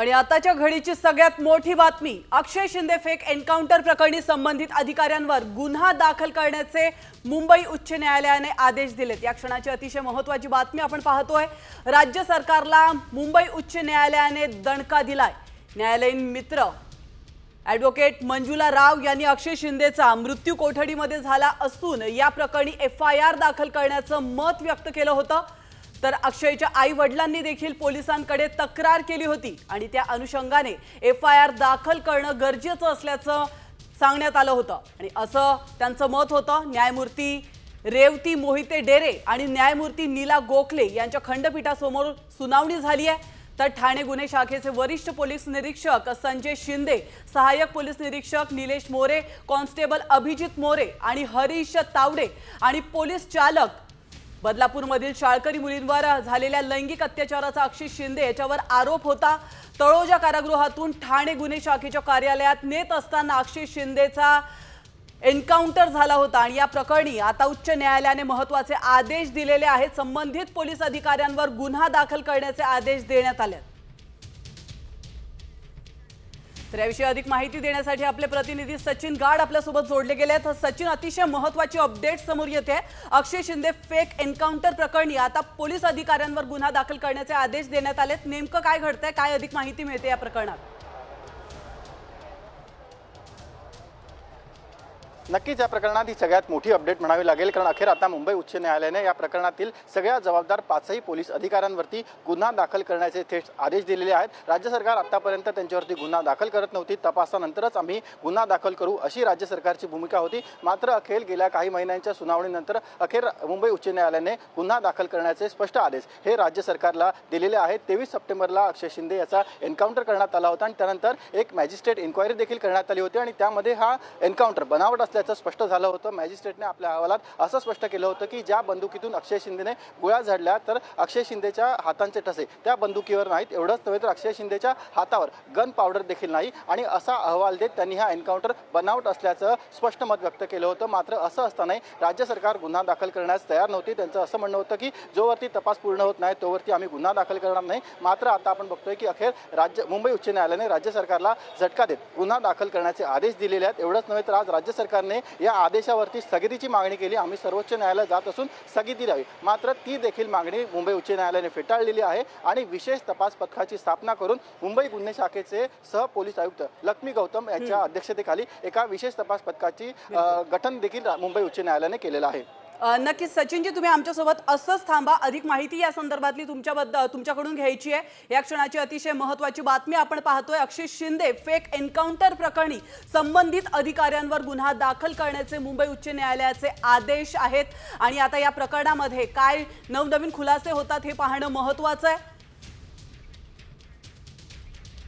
आणि आताच्या घडीची सगळ्यात मोठी बातमी अक्षय शिंदे फेक एन्काउंटर प्रकरणी संबंधित अधिकाऱ्यांवर गुन्हा दाखल करण्याचे मुंबई उच्च न्यायालयाने आदेश दिलेत. या क्षणाची अतिशय महत्वाची बातमी आपण पाहतोय. राज्य सरकारला मुंबई उच्च न्यायालयाने दणका दिलाय. न्यायालयीन मित्र ॲडव्होकेट मंजुला राव यांनी अक्षय शिंदेचा मृत्यू कोठडीमध्ये झाला असून या प्रकरणी एफ आय आर दाखल करण्याचं मत व्यक्त केलं होतं. तर अक्षयच्या आई वडिलांनी देखील पोलिसांकडे तक्रार केली होती आणि त्या अनुषंगाने एफ आय आर दाखल करणं गरजेचं असल्याचं सांगण्यात आलं होतं. आणि असं त्यांचं मत होतं न्यायमूर्ती रेवती मोहिते डेरे आणि न्यायमूर्ती नीला गोखले यांच्या खंडपीठासमोर सुनावणी झाली आहे. तर ठाणे गुन्हे शाखेचे वरिष्ठ पोलीस निरीक्षक संजय शिंदे सहाय्यक पोलीस निरीक्षक निलेश मोरे कॉन्स्टेबल अभिजित मोरे आणि हरीश तावडे आणि पोलीस चालक बदलापूरमधील शाळकरी मुलींवर झालेल्या लैंगिक अत्याचाराचा अक्षय शिंदे याच्यावर आरोप होता. तळोजा कारागृहातून ठाणे गुन्हे शाखेच्या कार्यालयात नेत असताना अक्षय शिंदेचा एन्काउंटर झाला होता आणि या प्रकरणी आता उच्च न्यायालयाने महत्त्वाचे आदेश दिलेले आहेत. संबंधित पोलीस अधिकाऱ्यांवर गुन्हा दाखल करण्याचे आदेश देण्यात आले तर याविषयी अधिक माहिती देण्यासाठी आपले प्रतिनिधी सचिन गाड आपल्यासोबत जोडले गेले आहेत सचिन अतिशय महत्वाची अपडेट समोर येते. अक्षय शिंदे फेक एन्काउंटर प्रकरणी आता पोलीस अधिकाऱ्यांवर गुन्हा दाखल करण्याचे आदेश देण्यात आलेत. नेमकं काय घडतंय? काय अधिक माहिती मिळते या प्रकरणात? नक्कीच या प्रकरणात ही सगळ्यात मोठी अपडेट म्हणावी लागेल कारण अखेर आता मुंबई उच्च न्यायालयाने या प्रकरणातील सगळ्या जबाबदार पाचही पोलीस अधिकाऱ्यांवरती गुन्हा दाखल करण्याचे थेट आदेश दिलेले आहेत. राज्य सरकार आतापर्यंत त्यांच्यावरती गुन्हा दाखल करत नव्हती. तपासानंतरच आम्ही गुन्हा दाखल करू अशी राज्य सरकारची भूमिका होती. मात्र अखेर गेल्या काही महिन्यांच्या सुनावणीनंतर अखेर मुंबई उच्च न्यायालयाने गुन्हा दाखल करण्याचे स्पष्ट आदेश हे राज्य सरकारला दिलेले आहेत. तेवीस सप्टेंबरला अक्षय शिंदे याचा एन्काउंटर करण्यात आला होता आणि त्यानंतर एक मॅजिस्ट्रेट इन्क्वायरी देखील करण्यात आली होती आणि त्यामध्ये हा एन्काउंटर बनावट असल्याचं स्पष्ट झालं होतं मॅजिस्ट्रेटने आपल्या अहवालात असं स्पष्ट केलं होतं की ज्या बंदुकीतून अक्षय शिंदेने गोळ्या झाडल्या तर अक्षय शिंदेच्या हातांचे ठसे त्या बंदुकीवर नाहीत एवढंच नव्हे तर अक्षय शिंदेच्या हातावर गन पावडर देखील नाही. आणि असा अहवाल देत त्यांनी हा एन्काउंटर बनावट असल्याचं स्पष्ट मत व्यक्त केलं होतं. मात्र असं असतानाही राज्य सरकार गुन्हा दाखल करण्यास तयार नव्हती. त्यांचं असं म्हणणं होतं की जोवरती तपास पूर्ण होत नाही तोवरती आम्ही गुन्हा दाखल करणार नाही. मात्र आता आपण बघतोय की अखेर राज्य मुंबई उच्च न्यायालयाने राज्य सरकारला झटका देत गुन्हा दाखल करण्याचे आदेश दिलेले आहेत. एवढंच नव्हे तर आज राज्य सरकार सरकारने या आदेशावरती स्थगितीची मागणी केली. आम्ही सर्वोच्च न्यायालयात जात असून स्थगिती द्यावी. मात्र ती देखील मागणी मुंबई उच्च न्यायालयाने फेटाळलेली आहे आणि विशेष तपास पथकाची स्थापना करून मुंबई गुन्हे शाखेचे सह पोलीस आयुक्त लक्ष्मी गौतम यांच्या अध्यक्षतेखाली एका विशेष तपास पथकाची गठन देखील मुंबई उच्च न्यायालयाने केलेलं आहे. नक्कीच सचिनजी तुम्ही आमच्यासोबत असंच थांबा. अधिक माहिती या संदर्भातली तुमच्याबद्दल तुमच्याकडून घ्यायची आहे. या क्षणाची अतिशय महत्वाची बातमी आपण पाहतोय. अक्षय शिंदे फेक एन्काउंटर प्रकरणी संबंधित अधिकाऱ्यांवर गुन्हा दाखल करण्याचे मुंबई उच्च न्यायालयाचे आदेश आहेत. आणि आता या प्रकरणामध्ये काय नवनवीन खुलासे होतात हे पाहणं महत्वाचं आहे.